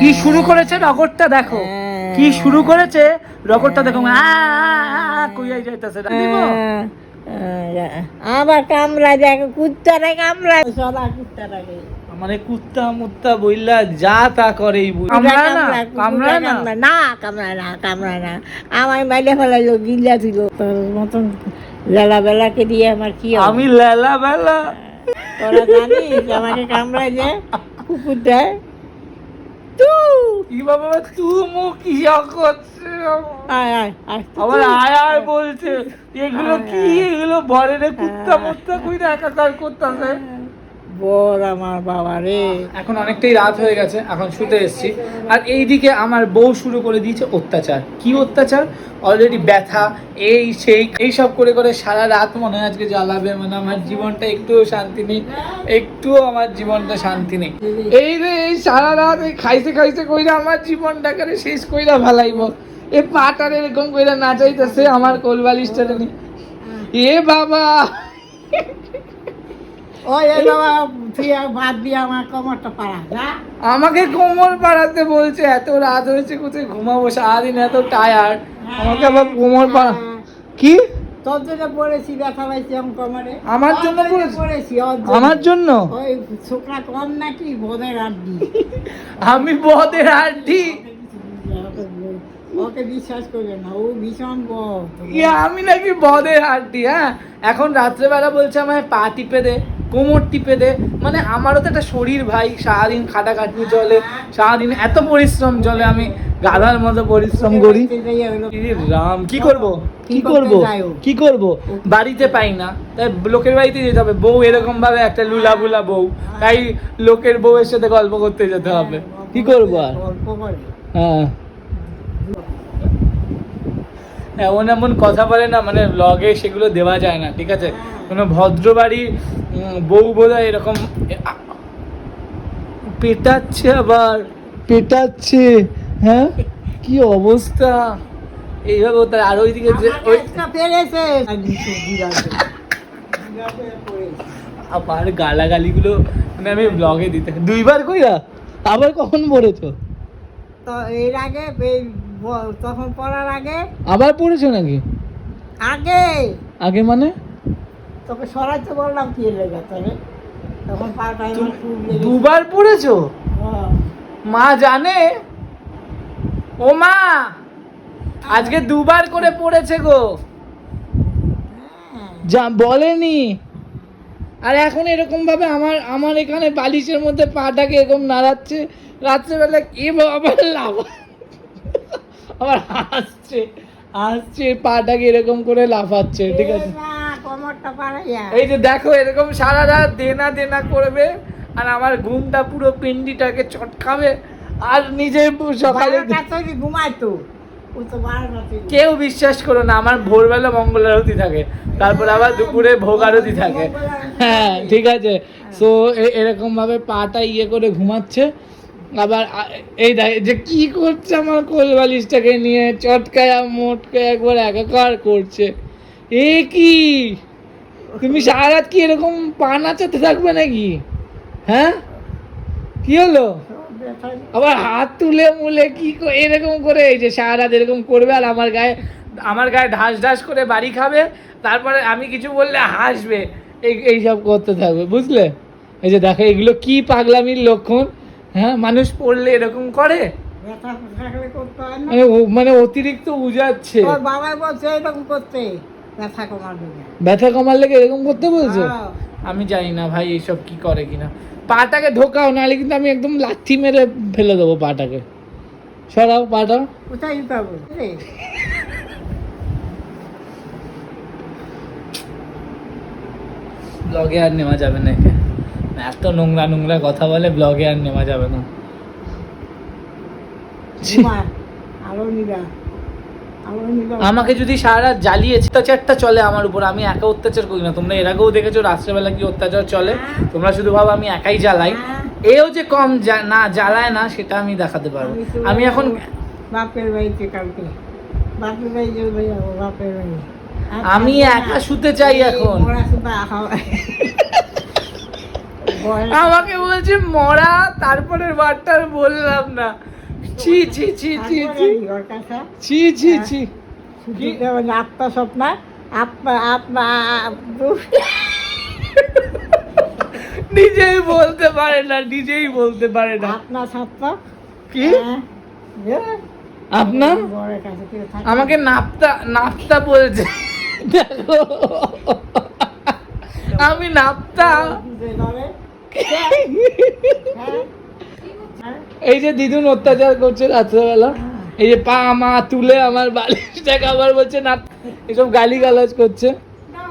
কি শুরু করেছে রকটটা দেখো? কি শুরু করেছে? রকটটা দেখো কইয়াই যাইতাছে? আবার কামড়া দেখো কুত্তারে কামড়া সরা কুত্তারাকে মানে কুত্তা মুত্তা বইলা যা তা করে না না। না আমার মাইলে ফেলাইলো গিল্লা ছিল তোর মতন বেলা বেলাকে দিয়ে আমার কি? আমি লেলা বেলা তোরা জানিস আমাকে কামড়ায় যে কুকুর দেয় তু। কি বাবা কি করছে। আয় আয় আয় আবার আয় আয় বলছে এগুলো কি? এগুলো ভরে রে কুত্তা মুত্তা কইরা একাকার করতেছে। বল আমার বাবা রে। এখন অনেকটাই রাত হয়ে গেছে, এখন শুতে এসেছি। আর এইদিকে আমার বউ শুরু করে দিয়েছে অত্যাচার। কি অত্যাচার? অলরেডি ব্যথা, এই সেই এই সব করে করে সারা রাত মনে হয় আজকে জ্বালাবে। মানে আমার জীবনটা একটুও শান্তি নেই, একটুও আমার জীবনটা শান্তি নেই। এই রে, এই সারা রাত এই খাইতে খাইতে কইরা আমার জীবনটাকে শেষ কইরা ভালাইব এ পাটার এরকম কইরা নাচাইতেছে আমার কোলবালিশটা নিয়ে এ বাবা ওই এই বাবা তুই আর ভাত দিয়ে আমার কমরটা পাড়া যা আমাকে কোমর পাড়াতে বলছে এত রাত হয়েছে কোথায় ঘুমাবো? সারাদিন এত টায়ার্ড আমাকে আবার কোমর পাড়া কি? তোর জন্য পড়েছি ব্যথা পাইছি আমি কোমরে। আমার জন্য পড়েছি? আমার জন্য? ওই ছোকরা কম নাকি? বোধের আড্ডি আমি বদের হাড্ডি। ওকে বিশ্বাস করবে না ও ভীষণ বদ আমি নাকি বদের হাড্ডি হ্যাঁ? এখন রাত্রেবেলা বলছে আমায় পা টিপে দে। কোমর টিপে দে। মানে আমারও তো একটা শরীর ভাই সারাদিন খাটাখাটনি চলে সারাদিন এত পরিশ্রম চলে আমি গাধার মতো পরিশ্রম করি। রাম কি করব? কি করব? কি করব? বাড়িতে পাই না। তাই লোকের বাড়িতে যেতে হবে। বউ এরকম ভাবে একটা লুলা বুলা বউ। তাই লোকের বউয়ের সাথে গল্প করতে যেতে হবে। কি করব আর? হ্যাঁ। এমন এমন কথা বলে না মানে ব্লগে সেগুলো দেওয়া যায় না ঠিক আছে? কোনো ভদ্র বাড়ি উম, বউ বোধ এরকম পেটাচ্ছে আবার। পেটাচ্ছে হ্যাঁ? কি অবস্থা? এইভাবে তার আর ওইদিকে। আবার গালাগালিগুলো মানে আমি ব্লগে দিতে দুইবার কইরা? আবার কখন পড়েছো? তো এর আগে তখন পড়ার আগে আবার পড়েছো নাকি? আগে। আগে মানে? তোকে সরাইতে বললাম কি লেগে তোরে? তখন পাটা দুবার পড়েছো? হ্যাঁ। মা জানে? ও মা আজকে দুবার করে পড়েছে গো। হ্যাঁ। যা বলেনি। আর এখন এরকম ভাবে আমার আমার এখানে বালিশের মধ্যে পাটাকে এরকম নাড়াচ্ছে রাত্রেবেলা এ আবার লাভ। আবার হাসছে হাসছে পাটাকে এরকম করে লাফাচ্ছে ঠিক আছে? এই যে দেখো এরকম সারা রাত দেনা দেনা করবে আর আমার ঘুমটা পুরো পিন্ডিটাকে চটকাবে আর নিজে সকালে ঘুমাইতো। তো। কেউ বিশ্বাস করো না আমার ভোরবেলা মঙ্গল আরতি থাকে তারপর আবার দুপুরে ভোগ আরতি থাকে। হ্যাঁ ঠিক আছে। সো এরকম ভাবে পাটা ইয়ে করে ঘুমাচ্ছে। আবার এই দেখ যে কি করছে আমার কোলবালিশটাকে নিয়ে চটকায়া মোটকায় একবার একাকার করছে। এ কি? তুমি সারা কি এরকম পা নাচাতে থাকবে নাকি? হ্যাঁ? কি হলো? আবার হাত তুলে মুলে কি এরকম করে? এই যে সারা এরকম করবে আর আমার গায়ে আমার গায়ে ঢাস ঢাস করে বাড়ি খাবে তারপরে আমি কিছু বললে হাসবে। এই এইসব করতে থাকবে বুঝলে? এই যে দেখো এগুলো কি পাগলামির লক্ষণ? হ্যাঁ মানুষ পড়লে এরকম করে। মানে মানে অতিরিক্ত উজাচ্ছে বাবাই বলছে এরকম করতে। ব্যথা কমার জন্য ব্যথা কমার লেগে এরকম করতে বলছে। আমি জানি না ভাই এইসব কি করে কিনা। পাটাকে ঢোকাও নাহলে কিন্তু আমি একদম লাথি মেরে ফেলে দেবো পাটাকে। সরাও পাটা। কোথায় রে? ব্লগে আর নেওয়া যাবে না একে। এত নোংরা নোংরা কথা বলে ব্লগে আর নেওয়া যাবে না। নিবা নিবা আমাকে যদি সারা জ্বালিয়ে অত্যাচারটা চলে আমার উপর আমি একা অত্যাচার করি না। তোমরা এর আগেও দেখেছ রাত্রেবেলা কি অত্যাচার চলে? তোমরা শুধু ভাবো আমি একাই জ্বালাই। হ্যাঁ। এও যে কম না জ্বালায় না সেটা আমি দেখাতে পারব। আমি এখন বাপের বাড়িতে কালকে। বাপের বাড়ি যাব বাপের বাড়ি। আমি একা শুতে চাই এখন। আমাকে বলছে মরা তারপরের বারটা বললাম না। ছি ছি ছি ছি ছি। ছি ছি ছি। শুধু আত্মা স্বপ্ন? আত্মা আত্মা নিজেই বলতে পারে না নিজেই বলতে পারে না। আত্মা স্বপ্ন? কি? হ্যাঁ, হ্যাঁ। আপনার আমাকে নাপ্তা নাপ্তা বলছে। দেখো। আমি নাপ্তা। হ্যাঁ, হ্যাঁ, এই যে দিদুন অত্যাচার করছে রাত্রেবেলা এই যে পা মা তুলে আমার বালিশটাকে আবার বলছে না। এসব গালি গালাজ করছে।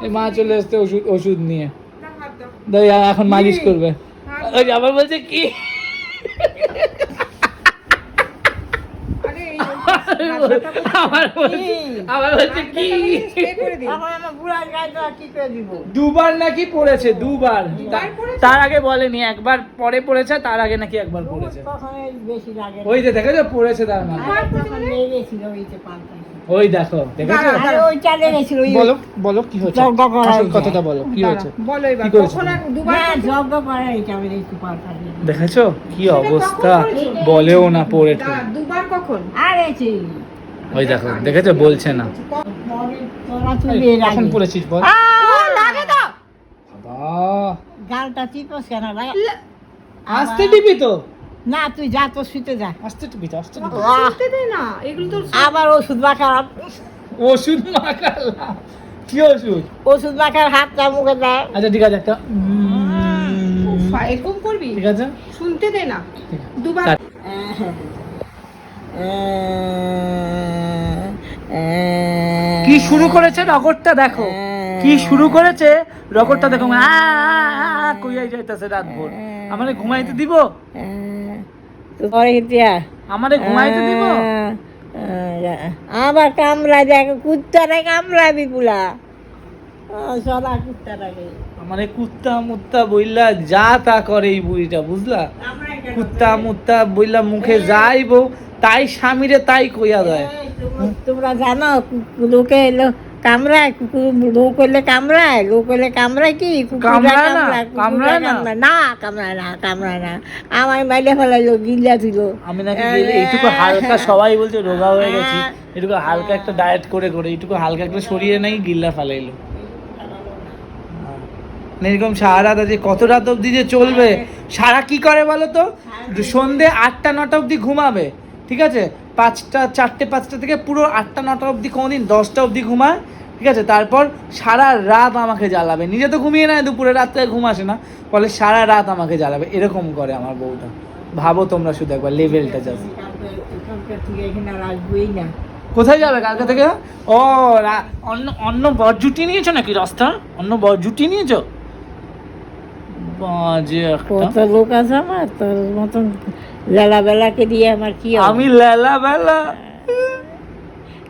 এই মা চলে আসছে ওষুধ ওষুধ নিয়ে। এখন মালিশ করবে। ওই আবার বলছে কি? আবার বলছে আবার বলছে কি? দুবার নাকি পড়েছে দুবার। তার আগে বলেনি একবার পরে পড়েছে তার আগে নাকি একবার পড়েছে। ওই যে দেখেছ পড়েছে তার মানে। ওই দেখো দেখেছ? বলো বলো কি হয়েছে। কথাটা বলো হয়েছে। দেখেছ কি অবস্থা? বলেও না পড়ে দুবার কখন? আর ওই দেখো দেখেছ বলছে না। আগে। পড়েছিস বল? তো। বাবা। গালটা চিপস কেন লাগে? আসতে টিপি তো? না তুই যা তো শুতে যা। আসতে টিপি তো আসতে টিপি আহ, শুতে দে না এগুলো তো আবার ওষুধ মাখার ওষুধ মাখালাম? কি ওষুধ? ওষুধ মাখার হাতটা মুখে দেয়। আচ্ছা ঠিক আছে একটা এরকম করবি? ঠিক আছে। শুনতে দে না। দুবার শুরু করেছে রকটটা দেখো। কি শুরু করেছে? রকটটা দেখো কইয়াই যাইতাছে রাত ভোর আমারে ঘুমাইতে দিব? আমারে ঘুমাইতে দিব? আবার কামড়া দেখ কুত্তারে কামড়াবি পুলা। কুত্তাটাকে। আমারে কুত্তা মুত্তা বইলা যা তা করে এই বুড়িটা বুঝলা? কুত্তা মুত্তা বইলা মুখে যাইব তাই স্বামীরে তাই কইয়া দেয়। তোমরা জানো লোকে এলো কামড়ায় কুকুর লোক হইলে কামড়ায় লোক হইলে কামড়ায় কি? কামড়ায় না, কামড়ায়, না। কামড়ায়। না আমার মাইলে ফেলাইলো গিল্লা ছিল আমি নাকি এইটুকু হালকা সবাই বলছে রোগা হয়ে গেছি। এটুকু হালকা একটা ডায়েট করে করে এইটুকু হালকা একটা শরীরে নাই গিল্লা ফালাইলো। না, এরকম সারা রাত আছে কত রাত অবধি যে চলবে? সারা কি করে বলো তো? সন্ধে আটটা নটা অবধি ঘুমাবে। ঠিক আছে? পাঁচটা, চারটে পাঁচটা থেকে পুরো আটটা, নটা অবধি কোনোদিন, দশটা অবধি ঘুমায়, ঠিক আছে? তারপর সারা রাত আমাকে জ্বালাবে। নিজে তো ঘুমিয়ে নেয় দুপুরে রাত্রে ঘুম আসে না। ফলে সারা রাত আমাকে জ্বালাবে। এরকম করে আমার বউটা। ভাবো তোমরা শুধু একবার লেভেলটা না কোথায় যাবে কালকে থেকে? ও অন্য অন্য বর জুটি নিয়েছো নাকি রাস্তা? অন্য বর জুটি নিয়েছো? বাজে একটা। লোক আছে আমার? তোর মতন বেলা বেলাকে দিয়ে আমার কি আমি লেলা বেলা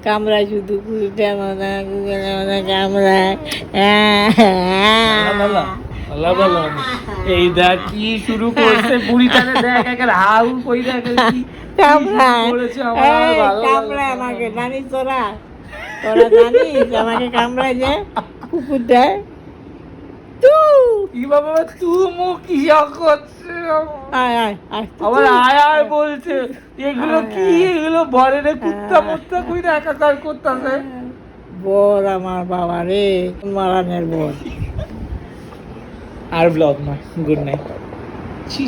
কামড়ায় শুধু মনে কুকুরে মনে কামড়ায়। এই দেখ কি শুরু করছে বুড়িটাকে। দেখ একের হাউ কই দেখ কামড়ায় কামড়ায় আমাকে জানিস তোরা? তোরা জানিস আমাকে কামড়ায় যে কুকুরটায় তু। কি বাবা তু মুখ কি করছে? আয় আয় আয়। আবার আয় আয় বলছে। এগুলো কি? এগুলো রে কুত্তা মুত্তা কই রে একাকার করতেছে। বর আমার বাবা রে মারানের বর। আর ব্লগ নয় গুড নাইট